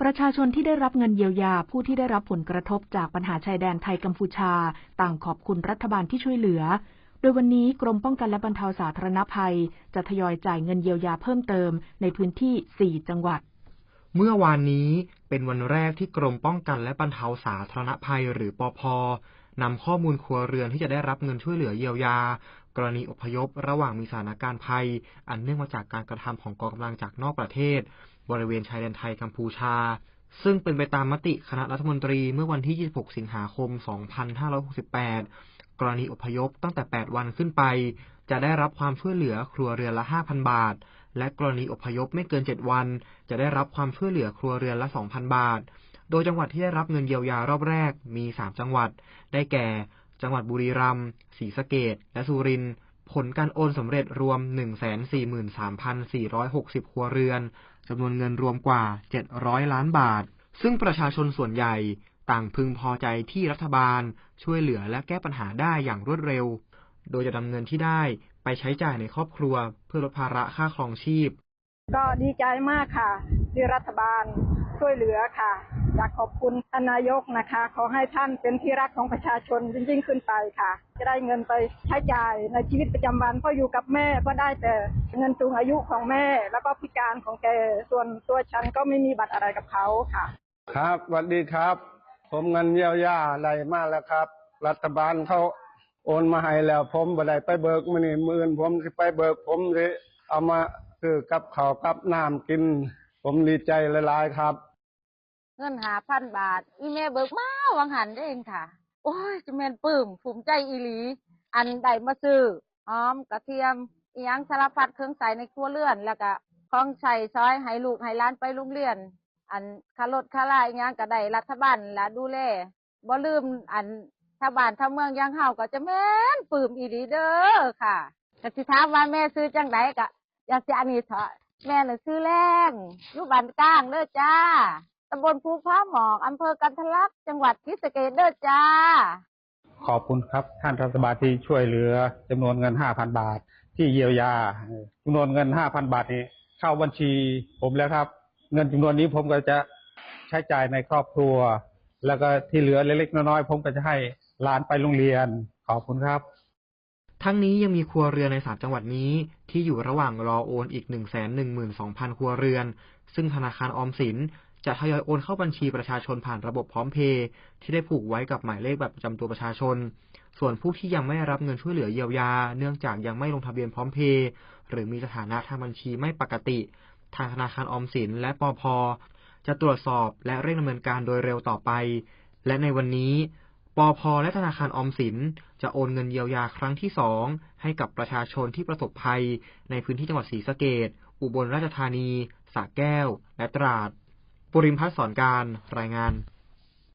ประชาชนที่ได้รับเงินเยียวยาผู้ที่ได้รับผลกระทบจากปัญหาชายแดนไทยกัมพูชา ต่างขอบคุณรัฐบาลที่ช่วยเหลือ โดยวันนี้กรมป้องกันและบรรเทาสาธารณภัย จะทยอยจ่ายเงินเยียวยาเพิ่มเติมในพื้นที่ 4 จังหวัด เมื่อวานนี้เป็นวันแรกที่กรมป้องกันและบรรเทาสาธารณภัย หรือปพนำข้อมูลครัวเรือนที่จะได้รับเงินช่วยเหลือเยียวยา กรณีอพยพ ระหว่างมีสถานการณ์ภัย อันเนื่องมาจากการกระทำของกองกำลังจากนอกประเทศ บริเวณชายแดนไทยกัมพูชา ซึ่งเป็นไปตามมติคณะรัฐมนตรีเมื่อวันที่ 26 สิงหาคม 2568 กรณีอพยพตั้งแต่ 8 วันขึ้นไป จะได้รับความช่วยเหลือครัวเรือนละ 5,000 บาท และกรณีอพยพไม่เกิน 7 วัน จะได้รับความช่วยเหลือครัวเรือนละ 2,000 บาท โดยจังหวัดที่ได้รับเงินเยียวยารอบแรกมี 3 จังหวัด ได้แก่ จังหวัดบุรีรัมย์ ศรีสะเกษและสุรินทร์ ผลการโอนสำเร็จรวม 143,460 ครัวเรือนจำนวนเงินรวมกว่า 700 ล้านบาท ซึ่งประชาชนส่วนใหญ่ต่างพึงพอใจที่รัฐบาลช่วยเหลือและแก้ปัญหาได้อย่างรวดเร็ว โดยจะนำเงินที่ได้ไปใช้จ่ายในครอบครัว เพื่อลดภาระค่าครองชีพ ก็ดีใจมากค่ะ ที่รัฐบาลช่วยเหลือค่ะ อยากขอบคุณท่านนายกนะคะ ขอให้ท่านเป็นที่รักของประชาชนยิ่งขึ้นไปค่ะ จะได้เงินไปใช้จ่ายในชีวิตประจำวันเพราะอยู่กับแม่ก็ได้แต่เงินสูงอายุของแม่ แล้วก็พิการของแกส่วนตัวฉันก็ไม่มีบัตรอะไรกับเขาค่ะ ครับสวัสดีครับ ผมเงินเยียวยาอะไรมาแล้วครับ รัฐบาลเขาโอนมาให้แล้ว ผมบ่ได้ไปเบิกมือนี่มื่นผมสิไปเบิกผมสิเอามาคือกับข้าวกับน้ำกิน ผมดีใจหลายๆครับ เงินหาพันบาท อีเมเบิกมาวังหันได้เองค่ะ โอ้ยจะแมนปื้มภูมิใจอีหลี อันใดมาซื้อหอมกระเทียมอียังสารพัดเครื่องใส่ในครัวเรือน แล้วก็ของใช้ซอยให้ลูกให้ล้านไปโรงเรียน อันคารถคาลาอีหยังก็ได้รัฐบาลและดูแลบ่ลืมอันถ้าบ้านถ้าเมืองยังเฮาก็จะแม่นปื้มอีหลีเด้อค่ะก็สิถามว่าแม่ซื้อจังไดก็อยากสิอันนี้เถอะแม่น่ะซื้อแรงอยู่บ้านกลางเด้อจ้า ตำบลภูพร้าหมอกอำเภอกันทะลักจังหวัดศรีสะเกษเด้อจ้า ขอบคุณครับ ท่านรัฐบาลที่ช่วยเหลือจำนวนเงิน5,000บาท ที่เยียวยาเออจำนวนเงิน5,000บาทนี้เข้าบัญชีผมแล้วครับ เงินจำนวนนี้ผมก็จะใช้จ่ายในครอบครัว แล้วก็ที่เหลือเล็กๆน้อยๆผมก็จะให้หลานไปโรงเรียน ขอบคุณครับทั้งนี้ยังมีครัวเรือนในสามจังหวัดนี้ ที่อยู่ระหว่างรอโอนอีก 112,000 ครัวเรือน ซึ่งธนาคารออมสิน จะทยอยโอนเข้าบัญชีประชาชนผ่านระบบพร้อมเพย์ที่ได้ผูกไว้กับหมายเลขบัตรประจำตัวประชาชน ส่วนผู้ที่ยังไม่รับเงินช่วยเหลือเยียวยา เนื่องจากยังไม่ลงทะเบียนพร้อมเพย์หรือมีสถานะทางบัญชีไม่ปกติ ทางธนาคารออมสินและปอพจะตรวจสอบและเร่งดำเนินการโดยเร็วต่อไป และในวันนี้ปอพและธนาคารออมสิน จะโอนเงินเยียวยาครั้งที่สองให้กับประชาชนที่ประสบภัย ในพื้นที่จังหวัดศรีสะเกษอุบลราชธานีสระแก้ว และตราด ปุริมพัฒน์สอนการรายงาน